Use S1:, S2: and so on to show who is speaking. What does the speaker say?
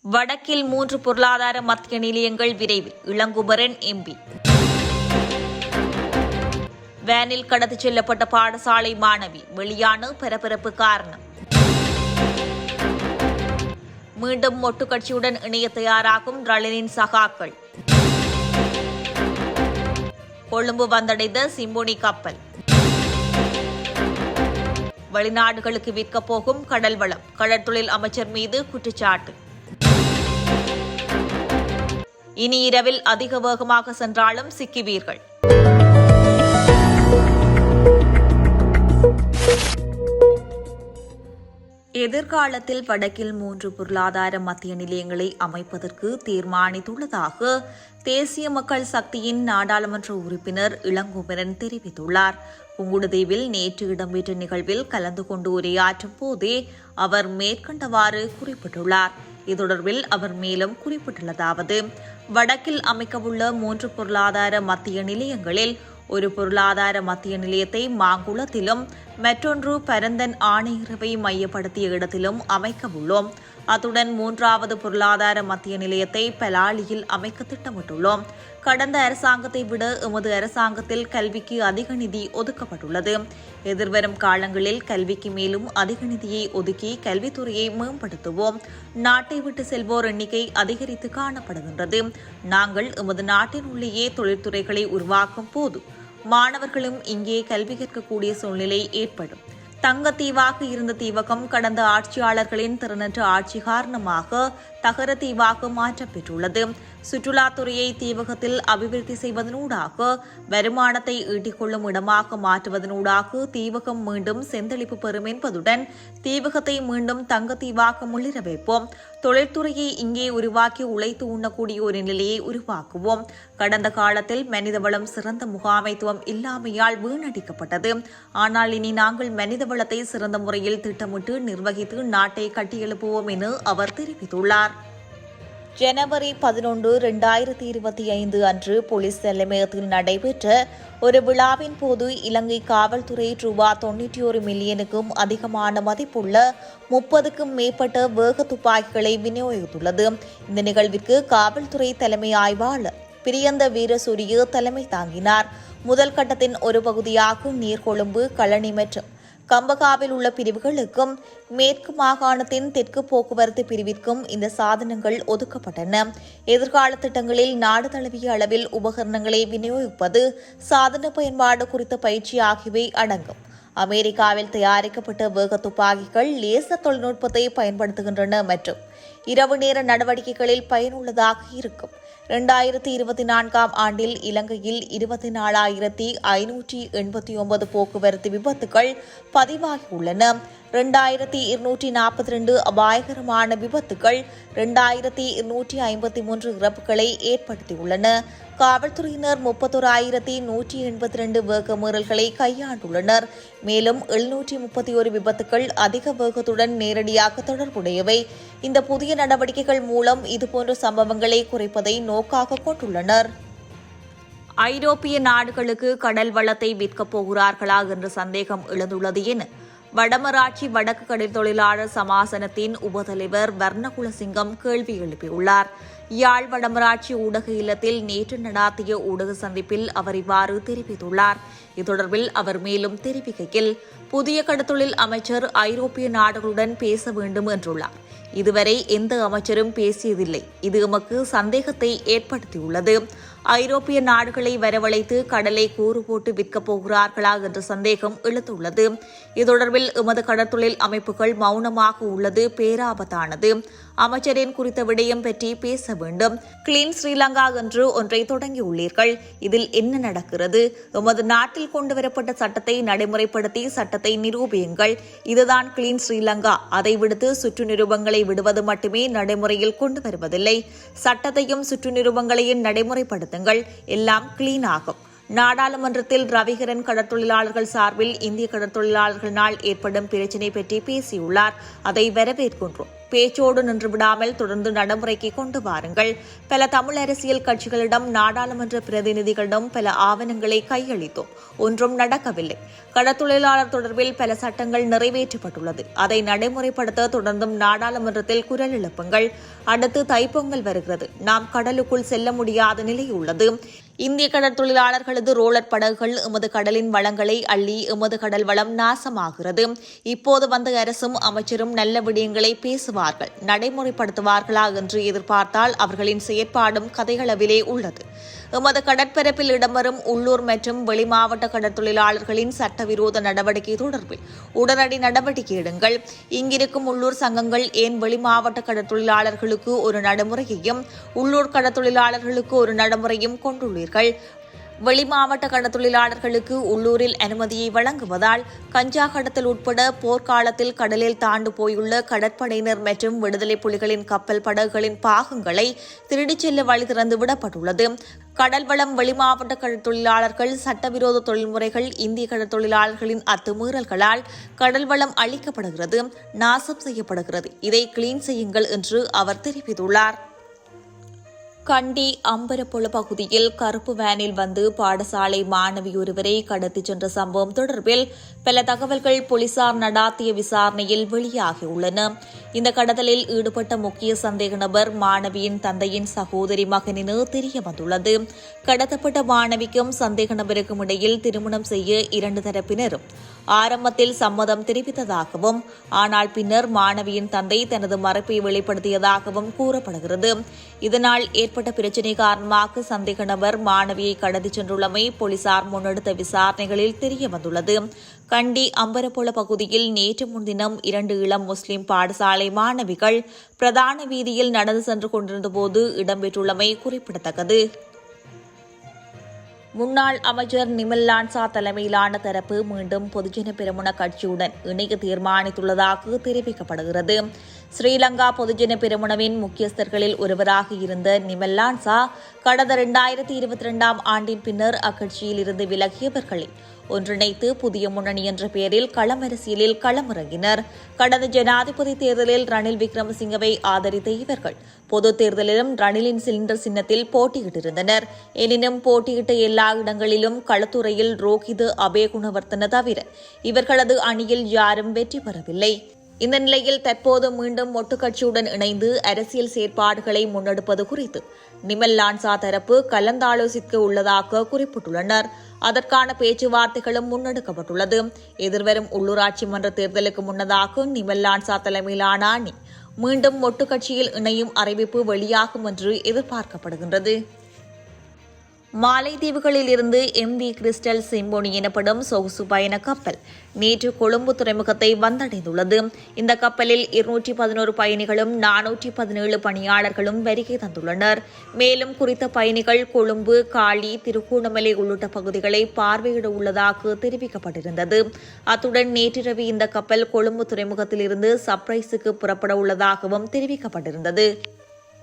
S1: வடக்கில் மூன்று பொருளாதார மத்திய நிலையங்கள் விரைவில். இளங்குமரன் எம்பி வேனில் கடத்தி செல்லப்பட்ட பாடசாலை மாணவி வெளியான பரபரப்பு காரணம். மீண்டும் மொட்டு கட்சியுடன் இணைய தயாராகும் ரணிலின் சகாக்கள். கொழும்பு வந்தடைந்த சிம்புனி கப்பல். வெளிநாடுகளுக்கு விற்கப் போகும் கடல் வளம். கடற்தொழில் அமைச்சர் மீது குற்றச்சாட்டு. இனி இரவில் அதிக வேகமாக சென்றாலும் சிக்குவீர்கள். எதிர்காலத்தில் வடக்கில் மூன்று பொருளாதார மத்திய நிலையங்களை அமைப்பதற்கு தீர்மானித்துள்ளதாக தேசிய மக்கள் சக்தியின் நாடாளுமன்ற உறுப்பினர் இளங்குமரன் தெரிவித்துள்ளார். புங்குடுதீவில் நேற்று இடம்பெற்ற நிகழ்வில் கலந்து கொண்டு உரையாற்றும் போதே அவர் மேற்கண்டவாறு குறிப்பிட்டுள்ளார். இது தொடர்பில் அவர் மேலும் குறிப்பிட்டுள்ளதாவது வடக்கில் அமைக்கவுள்ள மூன்று பொருளாதார மத்திய நிலையங்களில் ஒரு பொருளாதார மத்திய நிலையத்தை மாங்குளத்திலும் மற்றொன்று பரந்தன் ஆணையரவை மையப்படுத்திய இடத்திலும் அமைக்க உள்ளோம் அத்துடன் மூன்றாவது பொருளாதார மத்திய நிலையத்தை பலாலியில் அமைக்க திட்டமிட்டுள்ளோம். கடந்த அரசாங்கத்தை விட எமது அரசாங்கத்தில் கல்விக்கு அதிக நிதி ஒதுக்கப்பட்டுள்ளது. எதிர்வரும் காலங்களில் கல்விக்கு மேலும் அதிக நிதியை ஒதுக்கி கல்வித்துறையை மேம்படுத்துவோம். நாட்டை விட்டு செல்வோர் எண்ணிக்கை அதிகரித்து காணப்படுகின்றது. நாங்கள் எமது நாட்டின் உள்ளேயே தொழில்துறைகளை உருவாக்கும் போது மாணவர்களும் இங்கே கல்வி கற்கக்கூடிய சூழ்நிலை ஏற்படும். தங்கத்தீவாக இருந்த தீவகம் கடந்த ஆட்சியாளர்களின் திறனற்ற ஆட்சி காரணமாக தகர தீவாக மாற்றப்பெற்றுள்ளது. சுற்றுலாத்துறையை தீவகத்தில் அபிவிருத்தி செய்வதனூடாக வருமானத்தை ஈட்டிக்கொள்ளும் இடமாக மாற்றுவதனூடாக தீவகம் மீண்டும் செந்தளிப்பு பெறும் என்பதுடன் தீவகத்தை மீண்டும் தங்கத்தீவாக முள்ளிர வைப்போம். தொழில்துறையை இங்கே உருவாக்கி உழைத்து உண்ணக்கூடிய ஒரு நிலையை உருவாக்குவோம். கடந்த காலத்தில் மனிதவளம் சிறந்த முகாமைத்துவம் இல்லாமையால் வீணடிக்கப்பட்டது. ஆனால் இனி நாங்கள் மனித வளத்தை சிறந்த முறையில் திட்டமிட்டு நிர்வகித்து நாட்டை கட்டியெழுப்புவோம் என அவர் தெரிவித்துள்ளார். ஜனவரி பதினொன்று இரண்டாயிரத்தி இருபத்தி ஐந்து அன்று போலீஸ் தலைமையகத்தில் நடைபெற்ற ஒரு விழாவின் போது இலங்கை காவல்துறை ரூபா தொன்னூற்றி ஒரு மில்லியனுக்கும் அதிகமான மதிப்புள்ள முப்பதுக்கும் மேற்பட்ட வேக துப்பாக்கிகளை விநியோகித்துள்ளது. இந்த நிகழ்விற்கு காவல்துறை தலைமை ஆய்வாளர் பிரியந்த வீரசூரிய தலைமை தாங்கினார். முதல் கட்டத்தின் ஒரு பகுதியாகும் நீர்கொழும்பு களனி மற்றும் கம்பகாவில் உள்ள பிரிவுகளுக்கும் மேற்கு மாகாணத்தின் தெற்கு போக்குவரத்து பிரிவிற்கும் இந்த சாதனங்கள் ஒதுக்கப்பட்டன. எதிர்கால திட்டங்களில் நாடு தழுவிய அளவில் உபகரணங்களை விநியோகிப்பது சாதன பயன்பாடு குறித்த பயிற்சி ஆகியவை அடங்கும். அமெரிக்காவில் தயாரிக்கப்பட்ட வேக துப்பாக்கிகள் லேசர் தொழில்நுட்பத்தை பயன்படுத்துகின்றன மற்றும் இரவு நேர நடவடிக்கைகளில் பயனுள்ளதாக இருக்கும். இரண்டாயிரத்தி இருபத்தி நான்காம் ஆண்டில் இலங்கையில் இருபத்தி நாலாயிரத்தி ஐநூற்றி எண்பத்தி ஒன்பது போக்குவரத்து விபத்துகள் பதிவாகியுள்ளன. ரெண்டாயிரத்தி இருநூற்றி நாற்பத்தி ரெண்டு அபாயகரமான விபத்துகள் ரெண்டாயிரத்தி இருநூற்றி ஐம்பத்தி மூன்று இறப்புகளை ஏற்படுத்தியுள்ளன. காவல்துறையினர் முப்பத்தோராயிரத்தி நூற்றி எண்பத்தி ரெண்டு வேக மீறல்களை கையாண்டுள்ளனர். மேலும் எழுநூற்றி முப்பத்தி ஒரு விபத்துகள் அதிக வேகத்துடன் நேரடியாக தொடர்புடையவை. இந்த புதிய நடவடிக்கைகள் மூலம் இதுபோன்ற சம்பவங்களை குறைப்பதை நோக்காக கொண்டுள்ளனர். ஐரோப்பிய நாடுகளுக்கு கடல் வளத்தை விற்கப் போகிறார்களா என்ற சந்தேகம் எழுந்துள்ளது என வடமராட்சி வடக்கு கடல் தொழிலாளர் சமாசனத்தின் உபதலைவர் வர்ணகுலசிங்கம் கேள்வி எழுப்பியுள்ளார். யாழ் வடமராட்சி ஊடக இல்லத்தில் நேற்று நடாத்திய ஊடக சந்திப்பில் அவர் இவ்வாறு தெரிவித்துள்ளார். இது தொடர்பில் அவர் மேலும் தெரிவிக்கையில் புதிய கடத்தொழில் அமைச்சர் ஐரோப்பிய நாடுகளுடன் பேச வேண்டும் என்றுள்ளார். இதுவரை எந்த அமைச்சரும் பேசியதில்லை. இது எமக்கு சந்தேகத்தை ஏற்படுத்தியுள்ளது. ஐரோப்பிய நாடுகளை வரவழைத்து கடலை கூறு போட்டு விற்கப் போகிறார்களா என்ற சந்தேகம் எழுத்துள்ளது இது தொடர்பில் எமது கடற்தொழில் அமைப்புகள் மௌனமாக உள்ளது பேராபத்தானது. அமைச்சரின் குறித்த விடயம் பற்றி பேச வேண்டும். கிளீன் ஸ்ரீலங்கா என்று ஒன்றை தொடங்கியுள்ளீர்கள். இதில் என்ன நடக்கிறது? எமது நாட்டில் கொண்டுவரப்பட்ட சட்டத்தை நடைமுறைப்படுத்தி சட்டத்தை நிரூபியுங்கள். இதுதான் கிளீன் ஸ்ரீலங்கா. அதை விடுத்து சுற்று நிருபங்களை விடுவது மட்டுமே நடைமுறையில் கொண்டு வருவதில்லை. சட்டத்தையும் சுற்று நிருபங்களையும் நடைமுறைப்படுத்துங்கள். எல்லாம் கிளீன் ஆகும். நாடாளுமன்றத்தில் ரவிகரன் கடற்தொழிலாளர்கள் சார்பில் இந்திய கடற்தொழிலாளர்கள் நாள் ஏற்படும் பிரச்சினை பற்றி பேசியுள்ளார். அதை வரவேற்கின்றோம். பேச்சோடு நின்று விடாமல் தொடர்ந்து நடைமுறைக்கு கொண்டு வாருங்கள். பல தமிழ் அரசியல் கட்சிகளிடம் நாடாளுமன்ற பிரதிநிதிகளிடம் பல ஆவணங்களை கையளித்தோம். ஒன்றும் நடக்கவில்லை. கடத்தொழிலாளர் தொடர்பில் பல சட்டங்கள் நிறைவேற்றப்பட்டுள்ளது. அதை நடைமுறைப்படுத்த தொடர்ந்தும் நாடாளுமன்றத்தில் குரல் எழுப்புங்கள். அடுத்து தைப்பொங்கல் வருகிறது. நாம் கடலுக்குள் செல்ல முடியாத நிலை உள்ளது. இந்திய கடற்தொழிலாளர்களது ரோலர் படகுகள் எமது கடலின் வளங்களை அள்ளி எமது கடல் வளம் நாசமாகிறது. இப்போது வந்த அரசும் அமைச்சரும் நல்ல விடயங்களை பேசுவார்கள் நடைமுறைப்படுத்துவார்களா என்று எதிர்பார்த்தால் அவர்களின் செயற்பாடும் கதைகளவிலே உள்ளது. எமது கடற்பரப்பில் இடம்பெறும் உள்ளூர் மற்றும் வெளிமாவட்ட கடற்தொழிலாளர்களின் சட்டவிரோத நடவடிக்கை தொடர்பில் உடனடி நடவடிக்கை எடுங்கள். இங்கிருக்கும் உள்ளூர் சங்கங்கள் ஏன் வெளிமாவட்ட கடற்தொழிலாளர்களுக்கு ஒரு நடைமுறையையும் உள்ளூர் கடற்தொழிலாளர்களுக்கு ஒரு நடைமுறையும் கொண்டுள்ளீர்கள்? வெளிமாவட்ட கடற்தொழிலாளர்களுக்கு உள்ளூரில் அனுமதியை வழங்குவதால் கஞ்சா கடத்தல் உட்பட போர்க்காலத்தில் கடலில் தாண்டு போயுள்ள கடற்படையினர் மற்றும் விடுதலை புலிகளின் கப்பல் படகுகளின் பாகங்களை திருடிச் செல்ல வழி திறந்து விடப்பட்டுள்ளது. கடல்வளம் வெளிமாவட்ட கடற்தொழிலாளர்கள் சட்டவிரோத தொழில்முறைகள் இந்திய கடற்தொழிலாளர்களின் அத்துமீறல்களால் கடல்வளம் அழிக்கப்படுகிறது அளிக்கப்படுகிறது நாசம் செய்யப்படுகிறது. இதை கிளீன் செய்யுங்கள் என்று அவர் தெரிவித்துள்ளார். கண்டி அம்பரப்புல பகுதியில் கருப்பு வேனில் வந்து பாடசாலை மாணவி ஒருவரை கடத்திச் சென்ற சம்பவம் தொடர்பில் பல தகவல்கள் போலீசார் நடாத்திய விசாரணையில் வெளியாகியுள்ளன. இந்த கடத்தலில் ஈடுபட்ட முக்கிய சந்தேக நபர் மாணவியின் தந்தையின் சகோதரி மகனினு தெரிய வந்துள்ளது கடத்தப்பட்ட மாணவிக்கும் சந்தேக நபருக்கும் இடையில் திருமணம் செய்ய இரண்டு தரப்பினரும் ஆரம்பத்தில் சம்மதம் தெரிவித்ததாகவும் ஆனால் பின்னர் மாணவியின் தந்தை தனது மறைப்பை வெளிப்படுத்தியதாகவும் கூறப்படுகிறது. இதனால் ஏற்பட்ட பிரச்சினை காரணமாக சந்தேக நபர் மாணவியை கடத்திச் சென்றுள்ளமை போலீசார் முன்னெடுத்த விசாரணைகளில் தெரியவந்துள்ளது. கண்டி அம்பரப்புல பகுதியில் நேற்று முன்தினம் இரண்டு இளம் முஸ்லிம் பாடசாலை மாணவிகள் பிரதான வீதியில் நடந்து சென்று கொண்டிருந்தபோது இடம்பெற்றுள்ளமை குறிப்பிடத்தக்கது. முன்னாள் அமைச்சர் நிமல் லான்சா தலைமையிலான தரப்பு மீண்டும் பொதுஜன பெருமுன கட்சியுடன் இணைய தீர்மானித்துள்ளதாக தெரிவிக்கப்படுகிறது. ஸ்ரீலங்கா பொதுஜன பெருமுனவின் முக்கியஸ்தர்களில் ஒருவராக இருந்த நிமல்லான்சா கடந்த இரண்டாயிரத்தி இருபத்தி இரண்டாம் ஆண்டின் பின்னர் அக்கட்சியில் இருந்து விலகியவர்களை. ஒன்றிணைத்து புதிய முன்னணி என்ற பெயரில் களமரசியலில் களமிறங்கினர். கடந்த ஜனாதிபதி தேர்தலில் ரணில் விக்ரமசிங்கவை ஆதரித்த இவர்கள் பொது தேர்தலிலும் ரணிலின் சிலிண்டர் சின்னத்தில் போட்டியிட்டிருந்தனர். எனினும் போட்டியிட்ட எல்லா இடங்களிலும் களத்துறையில் ரோஹிது அபேகுணவர்த்தன தவிர இவர்களது அணியில் யாரும் வெற்றி பெறவில்லை. இந்த நிலையில் தற்போது மீண்டும் ஒட்டுக்கட்சியுடன் இணைந்து அரசியல் செயற்பாடுகளை முன்னெடுப்பது குறித்து நிமல் லான்சா தரப்பு கலந்தாலோசிக்க உள்ளதாக குறிப்பிட்டுள்ளனர். அதற்கான பேச்சுவார்த்தைகளும் முன்னெடுக்கப்பட்டுள்ளது. எதிர்வரும் உள்ளூராட்சி மன்ற தேர்தலுக்கு முன்னதாக நிமல் லான்சா தலைமையிலான அணி மீண்டும் ஒட்டுக்கட்சியில் இணையும் அறிவிப்பு வெளியாகும் என்று எதிர்பார்க்கப்படுகின்றது. மாலைத்தீவுகளில் இருந்து எம் வி கிறிஸ்டல் சிம்போனி எனப்படும் சொகுசு பயண கப்பல் நேற்று கொழும்பு துறைமுகத்தை வந்தடைந்துள்ளது. இந்த கப்பலில் இருநூற்றி பதினோரு பயணிகளும் நானூற்றி பதினேழு பணியாளர்களும் வருகை தந்துள்ளனர். மேலும் குறித்த பயணிகள் கொழும்பு காளி திருகோணமலை உள்ளிட்ட பகுதிகளை பார்வையிட உள்ளதாக தெரிவிக்கப்பட்டிருந்தது. அத்துடன் நேற்றிரவு இந்த கப்பல் கொழும்பு துறைமுகத்திலிருந்து சர்ப்ரைஸுக்கு புறப்பட உள்ளதாகவும் தெரிவிக்கப்பட்டிருந்தது.